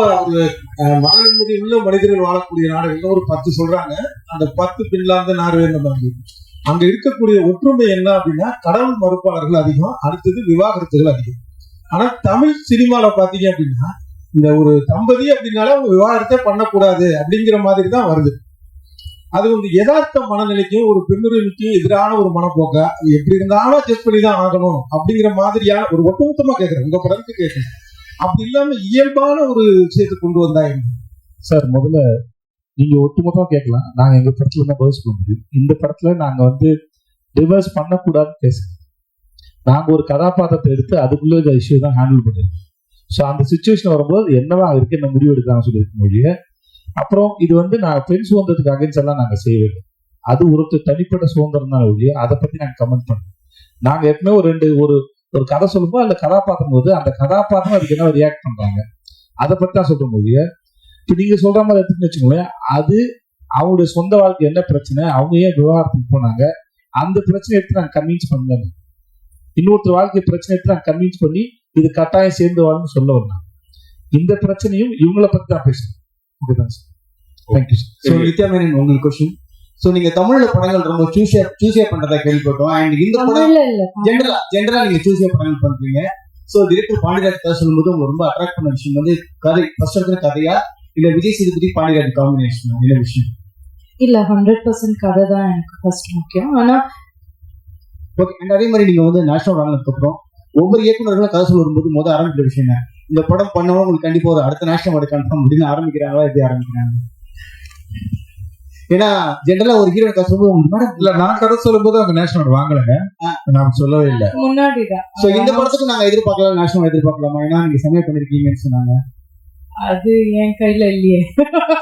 ஒரு மாநிலமுடி உள்ள மனிதர்கள் வாழக்கூடிய நாடுகள்ல ஒரு பத்து சொல்றாங்க. அந்த பத்து பின்லாந்து நார்வே இந்த மாதிரி? அங்க இருக்கக்கூடிய ஒற்றுமை என்ன அப்படின்னா கடவுள் மறுப்பாளர்கள் அதிகம் அடுத்தது விவாகரத்துகள் அதிகம். ஆனா தமிழ் சினிமால பாத்தீங்க அப்படின்னா இந்த ஒரு தம்பதி அப்படின்னாலே அவங்க விவாகரத்தை பண்ணக்கூடாது அப்படிங்கிற மாதிரி தான் வருது. அது வந்து யதார்த்த மனநிலைக்கும் ஒரு பெண்ணுரிமைக்கும் எதிரான ஒரு மனப்போக்கா? எப்படி இருந்தாலும் செக் பண்ணி தான் ஆகணும் அப்படிங்கிற மாதிரியான ஒரு ஒட்டுமொத்தமா கேட்கறேன் உங்க படத்துக்கு கேட்கறேன் அப்படி இல்லாம இயல்பான ஒரு விஷயத்தை கொண்டு வந்தா என்ன? சார் முதல்ல நீங்க ஒட்டுமொத்தமா கேட்கலாம். நாங்க எங்க படத்துல தான் பதில் சொல்ல முடியும்? இந்த படத்துல நாங்க வந்து ரிவர்ஸ் பண்ணக்கூடாதுன்னு பேசுறோம். நாங்க ஒரு கதாபாத்திரத்தை எடுத்து அதுக்குள்ள இந்த இஷ்யூ தான் ஹேண்டில் பண்ணிருக்கோம். ஸோ அந்த சுச்சுவேஷன் வரும்போது என்னவா இருக்கு என்ன முடிவு எடுக்கலாம்னு சொல்லியிருக்க மொழிய அப்புறம் இது வந்து நான் பெண் சுதந்திரத்துக்கு அகைன்ஸ் எல்லாம் நாங்க செய்யவே அது ஒருத்தர் தனிப்பட்ட சுதந்திரம் தான் ஒழிய அதை பத்தி நாங்க கமெண்ட் பண்ணோம் நாங்க எப்பவுமே ஒரு ரெண்டு ஒரு ஒரு கதை சொல்லும்போது அந்த கதாபாத்திரம் போது அந்த கதாபாத்திரம் அதுக்கு என்ன ரியாக்ட் பண்றாங்க? அதை பற்றி தான் சொல்ற மொழிய. இப்போ நீங்க சொல்ற மாதிரி எடுத்துன்னு வச்சுக்கோங்களேன் அது அவங்களுடைய சொந்த வாழ்க்கை என்ன பிரச்சனை? அவங்க ஏன் விவகாரத்துக்கு போனாங்க? அந்த பிரச்சனை எடுத்து நாங்கள் கன்வின்ஸ் பண்ணல இன்னொருத்தர் வாழ்க்கை பிரச்சனை எடுத்து நாங்கள் கன்வின்ஸ் பண்ணி இது கட்டாயம் சேர்ந்து வாழ்னு சொல்ல வரலாம் இந்த பிரச்சனையும் இவங்கள பத்தி தான் பேசுறோம். ஓகே தான் sir. Thank you sir Nithya Menen உங்களுக்கு கொஸ்டின் ஸோ நீங்க தமிழ்ல படங்கள் ரொம்ப சூஸியா சூஸியா பண்றதா கேள்விப்பட்டோம். அண்ட் இந்த படம் ஜென்ரலா ஜென்ரலா நீங்க சூஸியா படங்கள் பண்றீங்க. ஸோ டிரெக்டர் பாண்டியராஜ் கதை சொல்லும்போது உங்களுக்கு ரொம்ப அட்ராக்ட் பண்ண விஷயம் வந்து கதை ஃபர்ஸ்ட் இருக்கிற கதையா? இல்ல விஜய் சேதுபதி பாண்டியராஜ் காம்பினேஷன் என்ன விஷயம்? இல்ல ஹண்ட்ரட் பர்சன்ட் கதை தான் எனக்கு ஃபர்ஸ்ட் முக்கியம். ஆனா ஓகே அண்ட் அதே மாதிரி நீங்க வந்து நேஷனல் வாங்கினதுக்கு அப்புறம் ஒவ்வொரு இயக்குநர்களும் கதை சொல்ல வரும்போது முதல் ஆரம்பிக்கிற விஷயம் இந்த படம் பண்ணவங்க உங்களுக்கு கண்டிப்பா ஒரு அடுத்த நேஷனல் கன்ஃபார்ம் அப்படின்னு ஆரம்பிக்கிறாங்களா? எப்படி ஆரம்பிக்கிறாங்க? ஏன்னா ஜென்ரலா ஒரு ஹீரோ கதை சொல்லும்போது மேடம் இல்ல நான் கதை சொல்லும் போது அவங்க நேஷனல் வாங்கலைங்க. நான் சொல்லவே இல்லை. முன்னாடி தான். சோ இந்த படத்துக்கு நாங்க எதிர்பார்க்கலாம் நேஷனல் எதிர்பார்க்கலாமா? ஏன்னா நீங்க சமயம் பண்ணிருக்கீங்கன்னு சொன்னாங்க. அது என் கையில இல்லையே.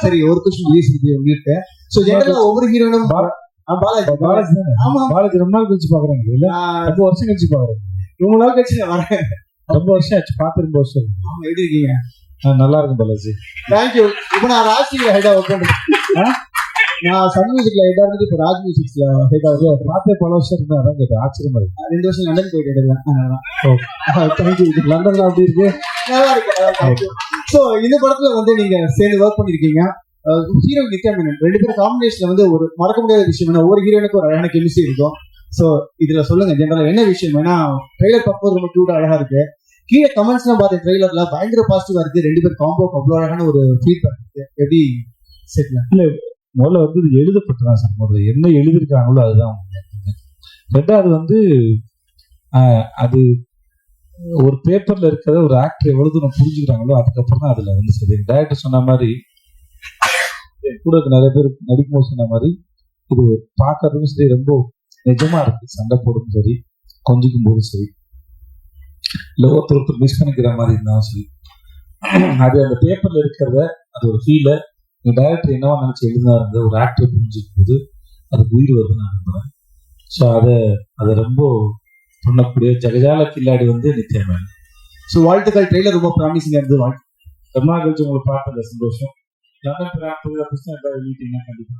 சரி ஒரு கொஸ்டின் ரிலீஸ் இருக்கு உங்களுக்கு சோ ஜெனரலா ஒவ்வொரு ஹீரோனும் பாலாஜி. பாலாஜி ஆமா பாலாஜி ரொம்ப நாள் கழிச்சு பாக்குறாங்க இல்ல? ரொம்ப வருஷம் கழிச்சு பாக்குறாங்க ரொம்ப நாள் கழிச்சு நான் வரேன். ரொம்ப வருஷம் ஆச்சு பார்த்து ரொம்ப வருஷம். ஆமா, எப்படி இருக்கீங்க நல்லா இருக்கும் பாலாஜி. தேங்க்யூ இப்போ நான் ராஜ் டிவில ஹெட்டா ஒர்க் நான் சன் மியூசிக்ல ஹெட்டா இருந்து இப்போ ராஜ் மியூசிக்ஸ்ல ஹெட்டா ஒர்க் பார்த்தே பல வருஷம் இருந்தா அதான் கேட்டேன். ஆச்சரியமா இருக்கு ரெண்டு வருஷம் லண்டன் போயிட்டு ஓ. தேங்க்யூ லண்டன்ல அப்படி இருக்கு? நல்லா இருக்கு ஸோ இந்த படத்துல வந்து நீங்க சேர்ந்து ஒர்க் பண்ணிருக்கீங்க. ஹீரோ நித்யா மேனன் ரெண்டு பேரும் காம்பினேஷன்ல வந்து ஒரு மறக்க முடியாத விஷயம் என்ன? ஒவ்வொரு ஹீரோனுக்கு ஒரு அழகான கெமிஸ்ட்ரி இருக்கும். ஸோ இதுல சொல்லுங்க ஜெனரலா என்ன விஷயம்? ஏன்னா ட்ரெய்லர் பார்க்கும்போது ரொம்ப கியூட்டா அழகா இருக்கு. கீழே கமெண்ட்ஸ்லாம் பார்த்த ட்ரெய்லர்ல பயங்கர பாசிட்டிவா இருக்கு. ரெண்டு பேரும் காம்போ அவ்வளோ அழகான ஒரு ஃபீட்பேக் இருக்கு. எப்படி? செட்ல முதல்ல வந்து இது எழுதப்பட்டதான் சார் முதல்ல. என்ன எழுதியிருக்காங்களோ அதுதான் ரெண்டாவது வந்து அது ஒரு பேப்பர்ல இருக்கிறத ஒரு ஆக்டர் எவ்வளவு தூரம் புரிஞ்சுக்கிறாங்களோ அதுக்கப்புறம் தான் அதுல வந்து சரி. டேரக்டர் சொன்ன மாதிரி என் கூட நிறைய பேர் நடிக்கும்போது சொன்ன மாதிரி இது பார்க்கறதுக்கும் சரி ரொம்ப நிஜமா இருக்கு. சண்டை போடும் சரி கொஞ்சிக்கும் போதும் சரி. இல்லை ஒருத்தர் ஒருத்தர் மிஸ் பண்ணிக்கிற மாதிரி இருந்தாலும் சரி. அது அந்த பேப்பர்ல இருக்கிறத அது ஒரு ஃபீலை இந்த டைரக்டர் என்னவா நினைச்சு எழுதினாருங்க ஒரு ஆக்டர் புரிஞ்சுக்கும் போது அதுக்கு உயிர் வருதுன்னு நான் நம்புறேன். ஸோ அதை அதை ரொம்ப பண்ணக்கூடிய ஜெகஜால கில்லாடி வந்து நித்யா மேன் ஸோ வாழ்த்துக்கள். ட்ரெய்லர் ரொம்ப ப்ராமிசிங்கா இருந்தது. வாழ்த்து. ரொம்ப நாள் கழிச்சு உங்களை பார்த்ததுல சந்தோஷம். லண்டன் புத்தகம் புத்தகம் வெளியிட்டீங்கன்னா கண்டிப்பா.